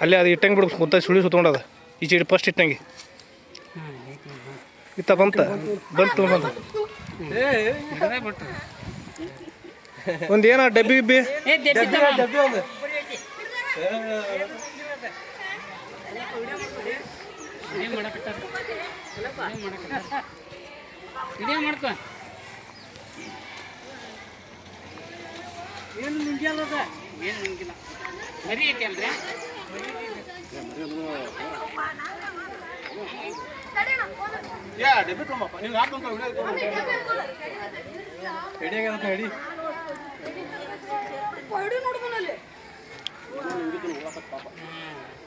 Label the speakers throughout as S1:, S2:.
S1: ಅಲ್ಲೇ ಅದು ಇಟ್ಟಂಗೆ ಬಿಡ್ಬೇಕು ಕುಂತ ಸುಳಿ ಸುತ್ತಕೊಂಡದ ಈ ಚೀಡಿ ಫಸ್ಟ್ ಇಟ್ಟಂಗೆ. ಇತ್ತ ಬಂತ ಬಂತು ಬಂತ. ಒಂದೇನ ಡಬ್ಬಿ ಗಿಬ್ಬಿ?
S2: ಮಾಡ್ಕೊ. ಏನು ನುಂಗಿಲ್ಲ ಏನು ನುಂಗಿಲ್ಲ. ಮರಿ ಐತಿ ಅಲ್ರಿ?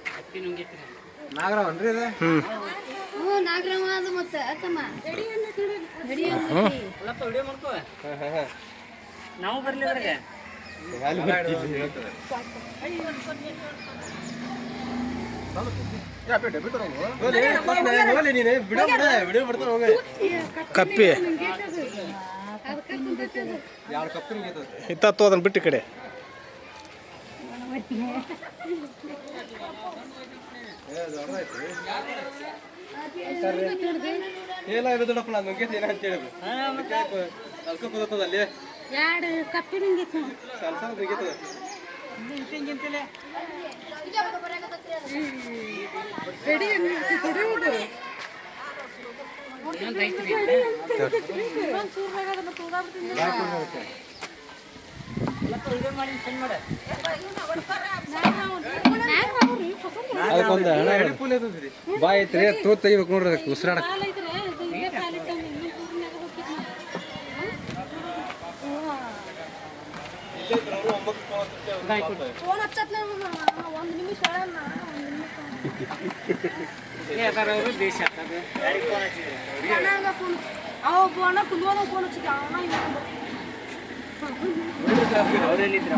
S2: ಹತ್ತಿ ನುಂಗಿತ್ರಿ
S1: ನಾಗರ
S3: ಹ್ಞೂ ನಾಗರವ ಅದು? ಮತ್ತೆ ಅತ್ತಮ್ಮ ಗಡಿ
S1: ಹ್ಞೂ
S2: ಅಲ್ಲಪ್ಪ ವಿಡಿಯೋ ಮಾಡ್ಕೋ. ನಾವು ಬರ್ಲಿ ಅದ್ರಾಗ
S1: ಕಪ್ಪಿ. ಇತ್ತ ಅದನ್ನ ಬಿಟ್ಟು ಕಡೆ.
S3: ಎರಡು ನಾನು ನಿಂಗಿತ್ತು
S2: ಇನ್ನೊಂದು ಐತ್ರಿ ಅಲ್ಲಪ್ಪ ವಿಡಿಯೋ ಮಾಡಿ ಸೆಂಡ್ ಮಾಡ
S4: ಬಾಯ್ ಐತ್ರಿ ತೂತ್ ತೆಗಿಬೇಕು ನೋಡ್ರಿ ಅದಕ್ಕೆ
S3: ಫೋನ್ ಹಚ್ಚತ್ಲ ಒಂದು ನಿಮಿಷ ಹೇಳಣ್ಣ ಒಂದು ನಿಮಿಷ
S2: ಏ ಅದಾರ ಅವರು ದೇಶ ಅದು
S3: ಅಣ್ಣಂಗ ಫೋನ್ ಅವ ಒಬ್ಬ ಅಣ್ಣ ಕುಲ್ವಾದ ಫೋನ್ ಹಚ್ಚಿದ್ದ ಅವನ
S2: ಅವ್ರೇನಿದ್ರ